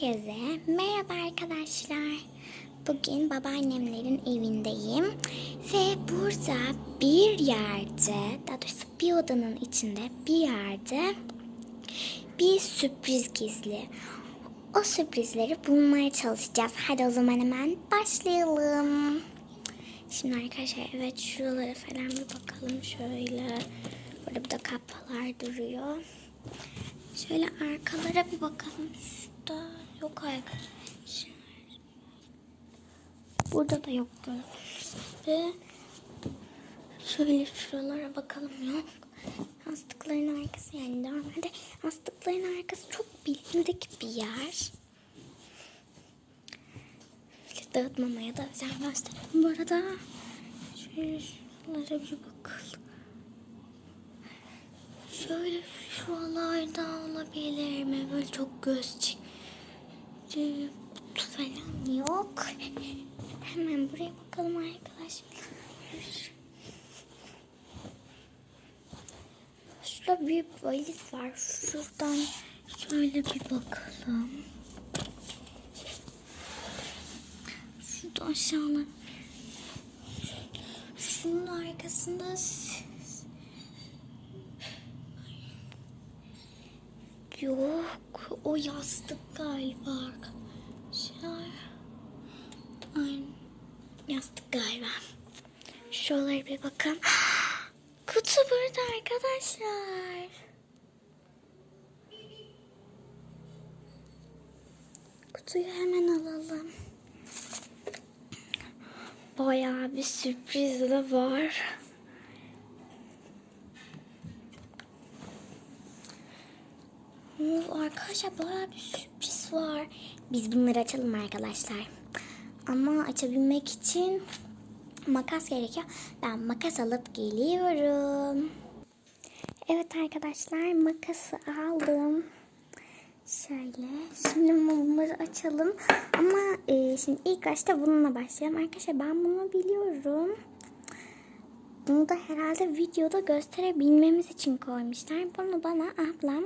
Herkese merhaba arkadaşlar. Bugün babaannemlerin evindeyim ve burada bir yerde, daha doğrusu bir odanın içinde bir yerde bir sürpriz gizli. O sürprizleri bulmaya çalışacağız. Hadi o zaman hemen başlayalım. Şimdi arkadaşlar evet şuralara falan bir bakalım şöyle. Burada bir de kapılar duruyor. Şöyle arkalara bir bakalım. Şurada yok arkadaşlar. Burada da yok Ve şöyle şuralara bakalım yok. Yastıkların arkası yani normalde yastıkların arkası çok bilindik bir yer. Şöyle dağıtmamaya da özen gösterelim. Bu arada şöyle şuralara bir bakalım. Şöyle şuralarda olabilir mi? Böyle çok göz çıktı falan yok. Hemen buraya bakalım arkadaşlar. Şurada bir valiz var. Şuradan şöyle bir bakalım. Şurada aşağıda. Şunun arkasında Yok, o yastık galiba arkadaşlar. Aynen, yastık galiba. Şuralara bir bakalım. Kutu burada arkadaşlar. Kutuyu hemen alalım. Bayağı bir sürpriz de var. Oo, Arkadaşlar bayağı bir sürpriz var. Biz bunları açalım arkadaşlar. Ama açabilmek için makas gerekiyor. Ben makas alıp geliyorum. Evet arkadaşlar makası aldım. Şöyle. Şimdi bunları açalım. Ama e, şimdi ilk başta bununla başlayalım. Arkadaşlar ben bunu biliyorum. Bunu da herhalde videoda gösterebilmemiz için koymuşlar. Bunu bana ablam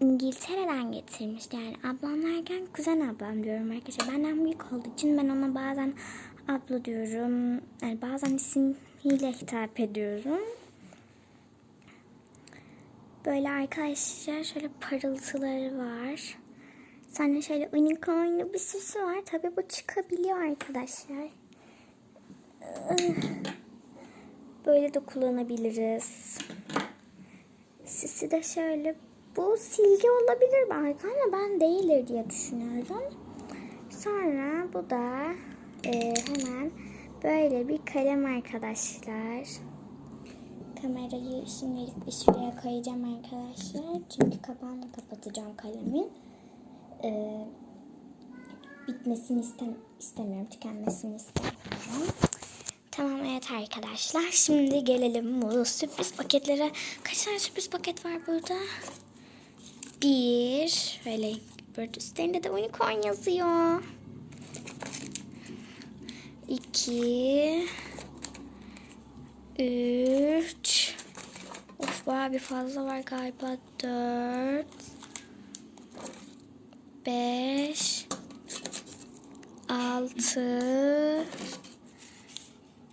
İngiltere'den getirmiş. Yani ablam derken kuzen ablam diyorum arkadaşlar. Benden büyük olduğu için ben ona bazen abla diyorum. Yani bazen ismiyle hitap ediyorum. Böyle arkadaşlar şöyle parıltıları var. Sonra şöyle unicornlu bir süsü var. Tabii bu çıkabiliyor arkadaşlar. Böyle de kullanabiliriz. Sisi de şöyle bu silgi olabilir belki ama ben değildir diye düşünüyorum. Sonra bu da e, hemen böyle bir kalem arkadaşlar. Kamerayı şimdilik bir şuraya koyacağım arkadaşlar. Çünkü kapağını kapatacağım kalemin. E, bitmesini istem istemiyorum. Tükenmesini istemiyorum. Tamam evet arkadaşlar. Şimdi gelelim bu sürpriz paketlere. Kaç tane sürpriz paket var burada? Bir. Böyle burada üstlerinde de unicorn yazıyor. İki. Üç. Of bayağı bir fazla var galiba. Dört. Beş. Altı.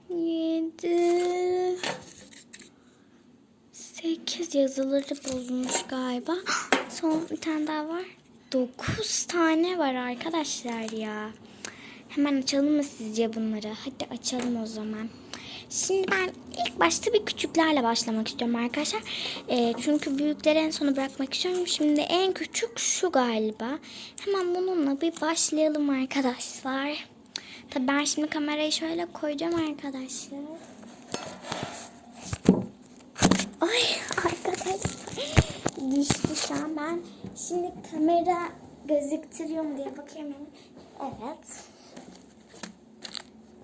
Yedi. Sekiz yazıları bozulmuş galiba. Son bir tane daha var. Dokuz tane var arkadaşlar ya. Hemen açalım mı sizce bunları? Hadi açalım o zaman. Şimdi ben ilk başta bir küçüklerle başlamak istiyorum arkadaşlar. E, çünkü büyükleri en sona bırakmak istiyorum. Şimdi en küçük şu galiba. Hemen bununla bir başlayalım arkadaşlar. Tabii ben şimdi kamerayı şöyle koyacağım arkadaşlar. Ay arkadaşlar düştü şu an ben. Şimdi kamera gözüktürüyor mu diye bakıyorum. Evet.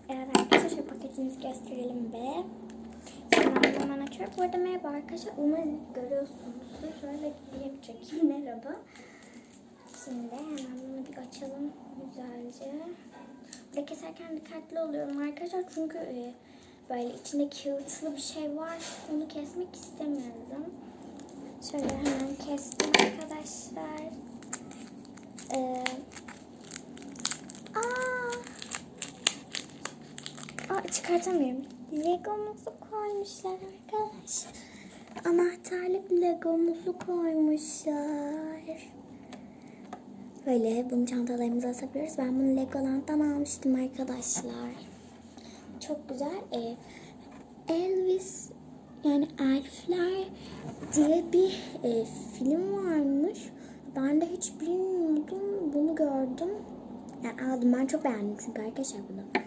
Evet arkadaşlar paketimizi gösterelim be. Şimdi ben açıyorum. Bu arada merhaba arkadaşlar. Umarım görüyorsunuzdur. Şöyle geriye çekeyim. Merhaba. Şimdi hemen bunu bir açalım güzelce. Burada keserken dikkatli oluyorum arkadaşlar. Çünkü e, böyle içinde kağıtlı bir şey var. Onu kesmek istemiyordum. Şöyle hemen kestim arkadaşlar. Ee, aa, aa çıkartamıyorum. Legomuzu koymuşlar arkadaşlar. Anahtarlık legomuzu koymuşlar. Böyle bunu çantalarımıza asabiliyoruz. Ben bunu Legoland'dan almıştım arkadaşlar. Çok güzel. Ee, Elvis yani Elfler diye bir e, film varmış. Ben de hiç bilmiyordum. Bunu gördüm. Yani aldım. Ben çok beğendim çünkü arkadaşlar bunu.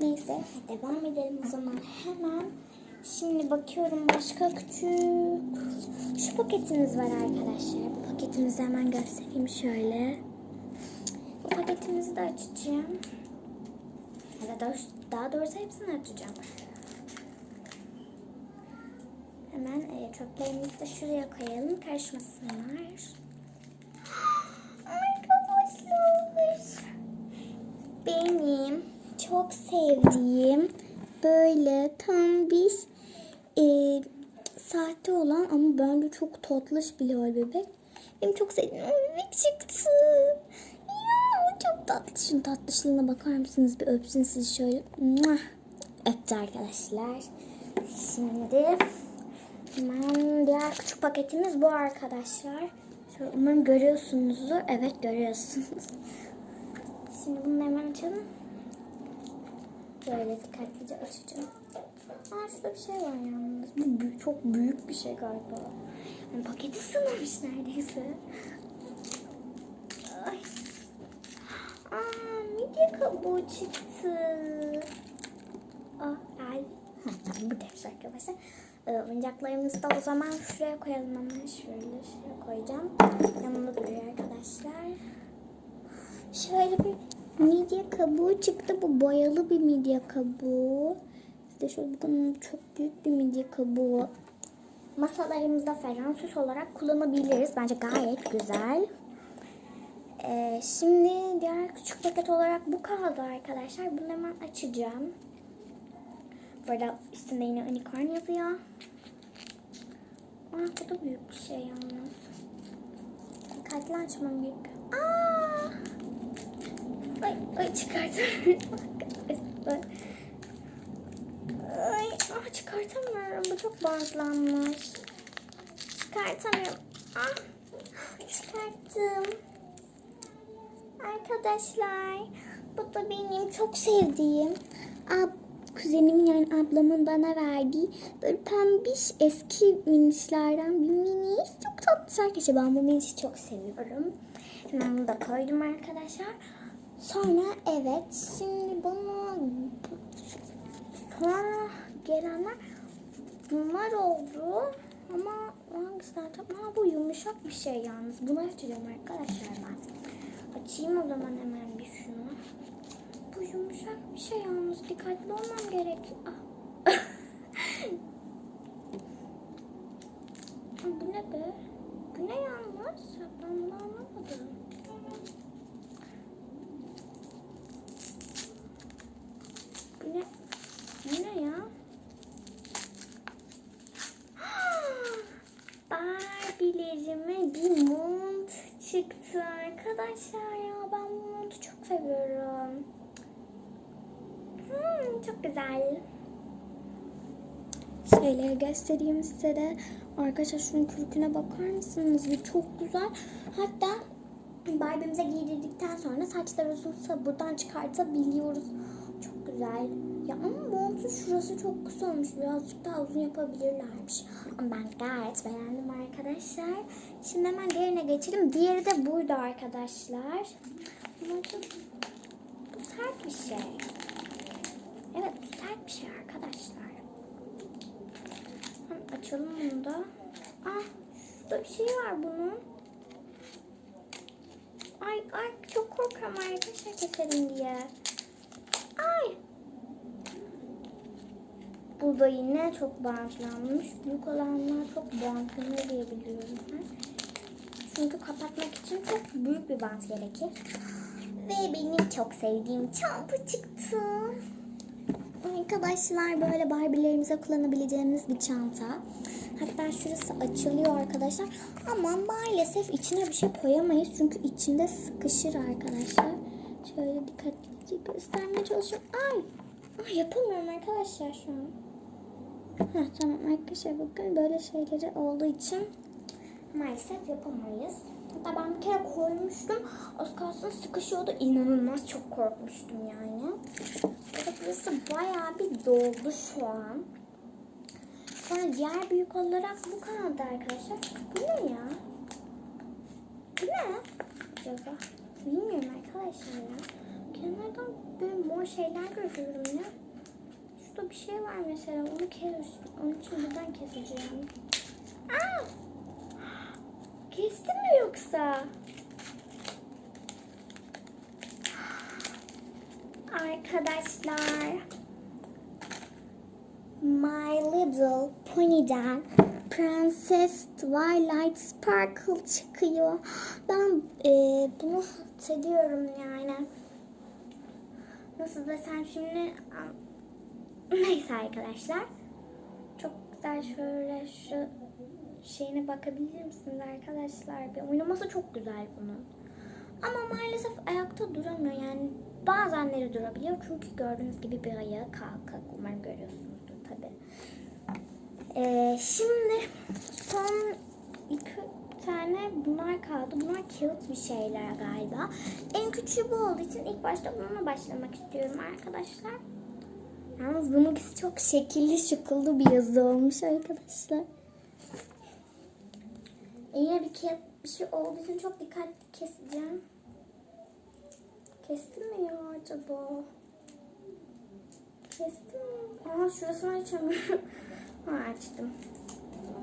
Neyse devam edelim o zaman hemen. Şimdi bakıyorum başka küçük şu paketimiz var arkadaşlar. Bu paketimizi hemen göstereyim şöyle. Bu paketimizi de açacağım. Daha, daha doğrusu hepsini açacağım. Hemen e, çöplerimizi de şuraya koyalım. Karışmasınlar. Benim çok sevdiğim böyle tam bir e, sahte olan ama bence çok tatlış bir lol bebek. Benim çok sevdiğim bebek çıktı. Tatlı. Şunun tatlışlığına bakar mısınız? Bir öpsün sizi şöyle. Muah. Öptü arkadaşlar. Şimdi hemen diğer küçük paketimiz bu arkadaşlar. Şöyle umarım görüyorsunuzdur. Evet görüyorsunuz. Şimdi bunu hemen açalım. Böyle dikkatlice açacağım. Aa şurada bir şey var yalnız. Bu çok büyük bir şey galiba. Yani paketi sığmamış neredeyse. Ay. Midye kabuğu çıktı. El. Ha, tamam buradaymış arkadaşlar. Ee, oyuncaklarımızı da o zaman şuraya koyalım hemen. Şöyle şuraya koyacağım. Yanında duruyor arkadaşlar. Şöyle bir midye kabuğu çıktı. Bu boyalı bir midye kabuğu. İşte şöyle bakın çok büyük bir midye kabuğu. Masalarımızda falan olarak kullanabiliriz. Bence gayet güzel. Ee, şimdi diğer küçük paket olarak bu kaldı arkadaşlar. Bunu hemen açacağım. Burada üstünde yine unicorn yazıyor. Aa, bu da büyük bir şey yalnız. Dikkatli açmam gerekiyor. Aa! Ay, ay çıkartamıyorum. Ay, ah, çıkartamıyorum. Bu çok bantlanmış. Çıkartamıyorum. Ah, çıkarttım. Arkadaşlar, bu da benim çok sevdiğim ab kuzenimin yani ablamın bana verdiği böyle pembiş eski minişlerden bir minis. Çok tatlı arkadaşlar. Ben bu minişi çok seviyorum. Hemen bunu da koydum arkadaşlar. Sonra evet şimdi bana sonra gelenler bunlar oldu. Ama hangisi açacağım? Ha, bu yumuşak bir şey yalnız. Bunu açacağım arkadaşlar ben. Açayım o zaman hemen bir şunu. Bu yumuşak bir şey yalnız. Dikkatli olmam gerek. Ah. Bu ne be? Bu ne yalnız? Ben bunu anlamadım. Bu ne? Bu ne ya? Barbie'lerime bir mont çıktı arkadaşlar ya. Ben bu montu çok seviyorum. Hmm, çok güzel. Şöyle göstereyim size de. Arkadaşlar şunun kürküne bakar mısınız? Bir çok güzel. Hatta Barbie'mize giydirdikten sonra saçlar uzunsa buradan çıkartabiliyoruz. Çok güzel. Ya ama montun şurası çok kısa olmuş. Birazcık daha uzun yapabilirlermiş. Ama ben gayet beğendim arkadaşlar. Şimdi hemen diğerine geçelim. Diğeri de buydu arkadaşlar. Bunlar çok... Sert bir şey. Evet bu bir şey arkadaşlar. Hemen açalım bunu da. Ah şurada bir şey var bunun. Ay ay çok korkuyorum arkadaşlar keselim diye. Ay. Bu da yine çok bantlanmış. Büyük olanlar çok bantlanıyor diye biliyorum. Çünkü kapatmak için çok büyük bir bant gerekir. Ve benim çok sevdiğim çanta çıktı. Arkadaşlar böyle Barbie'lerimize kullanabileceğimiz bir çanta. Hatta şurası açılıyor arkadaşlar. Ama maalesef içine bir şey koyamayız. Çünkü içinde sıkışır arkadaşlar. Şöyle dikkatlice göstermeye çalışıyorum. Ay! Ay, yapamıyorum arkadaşlar şu an. Heh, tamam arkadaşlar bakın böyle şeyleri olduğu için maalesef yapamayız. Hatta ben bir kere koymuştum. Az sıkışıyordu. İnanılmaz çok korkmuştum yani. Burada burası bayağı bir doldu şu an. Sonra diğer büyük olarak bu kanalda arkadaşlar. Bu ne ya? Bu ne? Acaba? Bilmiyorum arkadaşlar ya. Kenardan böyle mor şeyler görüyorum ya. Şurada bir şey var mesela. Onu kes. Onun için buradan keseceğim. Aa! Kestin mi yoksa? Arkadaşlar. My Little Pony'den Princess Twilight Sparkle çıkıyor. Ben e, bunu seviyorum yani. Nasıl desem şimdi neyse arkadaşlar. Çok güzel şöyle şu şeyine bakabilir misiniz arkadaşlar? Bir oynaması çok güzel bunun. Ama maalesef ayakta duramıyor yani bazenleri durabiliyor çünkü gördüğünüz gibi bir ayağı kalkık. Umarım görüyorsunuzdur tabi. Ee, şimdi son iki tane bunlar kaldı. Bunlar kağıt bir şeyler galiba. En küçüğü bu olduğu için ilk başta bununla başlamak istiyorum arkadaşlar. Yalnız bununkisi çok şekilli şıkıllı bir yazı olmuş arkadaşlar. Yine bir kağıt bir şey olduğu için çok dikkatli keseceğim. Kestim mi ya acaba? Kestim mi? Aa şurasını açamıyorum. ha açtım.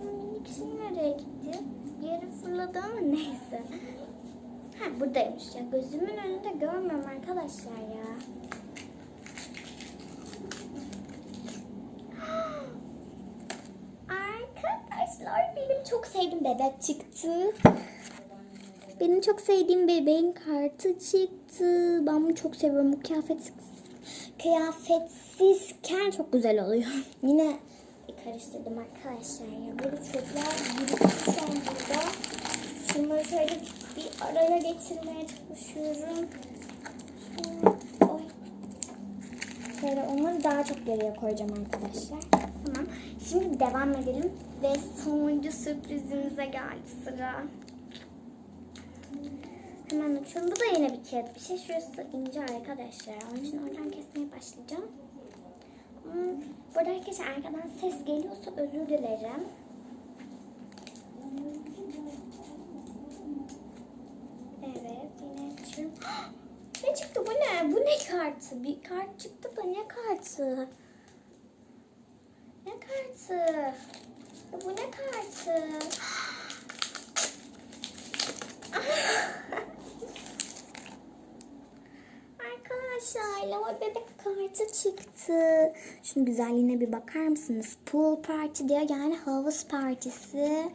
Minik şey nereye gitti? Bir fırladı ama neyse. Ha buradaymış ya. Gözümün önünde görmüyorum arkadaşlar ya. Arkadaşlar benim çok sevdiğim bebek çıktı. Benim çok sevdiğim bebeğin kartı çıktı. Ben bunu çok seviyorum. Bu kıyafet kıyafetsizken çok güzel oluyor. Yine karıştırdım arkadaşlar ya. Böyle çöpler birikti şu an burada. Şunları şöyle bir araya getirmeye çalışıyorum. Şöyle onları daha çok geriye koyacağım arkadaşlar. Şimdi devam edelim. Ve sonuncu sürprizimize geldi sıra. Hemen açıyorum. Bu da yine bir kağıt bir şey. Şurası ince arkadaşlar. Onun için oradan kesmeye başlayacağım. Hmm, burada arkadaşlar arkadan ses geliyorsa özür dilerim. Evet yine açıyorum. ne çıktı bu ne? Bu ne kartı? Bir kart çıktı da ne kartı? Kartı? Bu ne kartı? Arkadaşlar lava bebek kartı çıktı. Şunun güzelliğine bir bakar mısınız? Pool party diyor yani havuz partisi.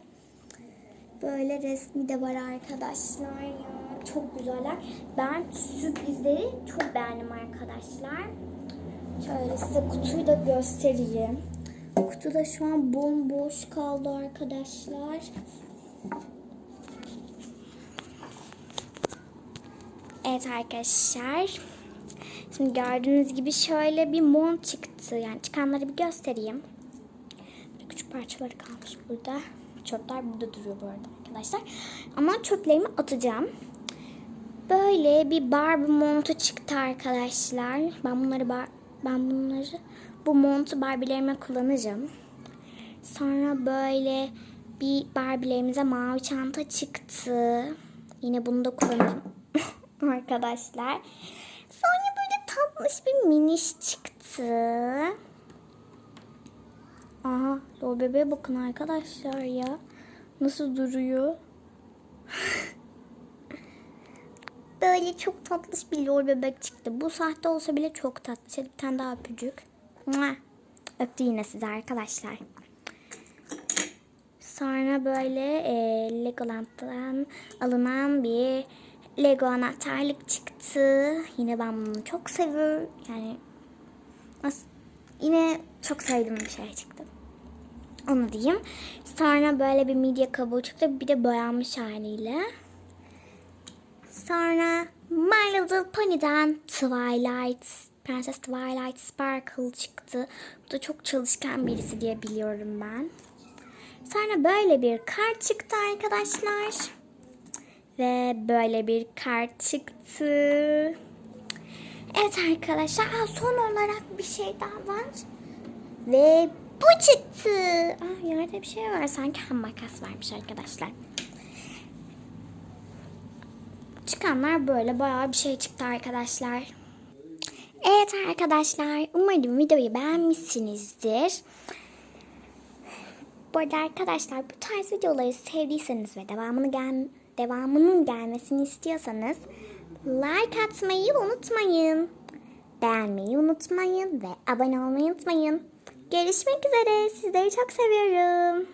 Böyle resmi de var arkadaşlar ya. Çok güzeller. Ben sürprizleri çok beğendim arkadaşlar. Şöyle size kutuyu da göstereyim. Kutu da şu an bomboş kaldı arkadaşlar. Evet arkadaşlar. Şimdi gördüğünüz gibi şöyle bir mont çıktı. Yani çıkanları bir göstereyim. Böyle küçük parçaları kalmış burada. Çöpler burada duruyor bu arada arkadaşlar. Ama çöplerimi atacağım. Böyle bir Barbie montu çıktı arkadaşlar. Ben bunları ben bunları bu montu Barbie'lerime kullanacağım. Sonra böyle bir Barbie'lerimize mavi çanta çıktı. Yine bunu da kullanacağım arkadaşlar. Sonra böyle tatlış bir miniş çıktı. Aha, o bebeğe bakın arkadaşlar ya. Nasıl duruyor? Böyle çok tatlış bir lol bebek çıktı. Bu sahte olsa bile çok tatlı. Şöyle bir tane daha öpücük. Öptü yine size arkadaşlar. Sonra böyle e, Legoland'dan alınan bir Lego anahtarlık çıktı. Yine ben bunu çok seviyorum. Yani yine çok sevdiğim bir şey çıktı. Onu diyeyim. Sonra böyle bir midye kabuğu çıktı. Bir de boyanmış haliyle. Sonra My Little Pony'den Twilight Prenses Twilight Sparkle çıktı. Bu da çok çalışkan birisi diye biliyorum ben. Sonra böyle bir kart çıktı arkadaşlar. Ve böyle bir kart çıktı. Evet arkadaşlar aa, son olarak bir şey daha var. Ve bu çıktı. Aa, yerde bir şey var sanki ha, makas varmış arkadaşlar. Çıkanlar böyle bayağı bir şey çıktı arkadaşlar. Evet arkadaşlar umarım videoyu beğenmişsinizdir. Bu arada arkadaşlar bu tarz videoları sevdiyseniz ve devamını gel devamının gelmesini istiyorsanız like atmayı unutmayın. Beğenmeyi unutmayın ve abone olmayı unutmayın. Görüşmek üzere. Sizleri çok seviyorum.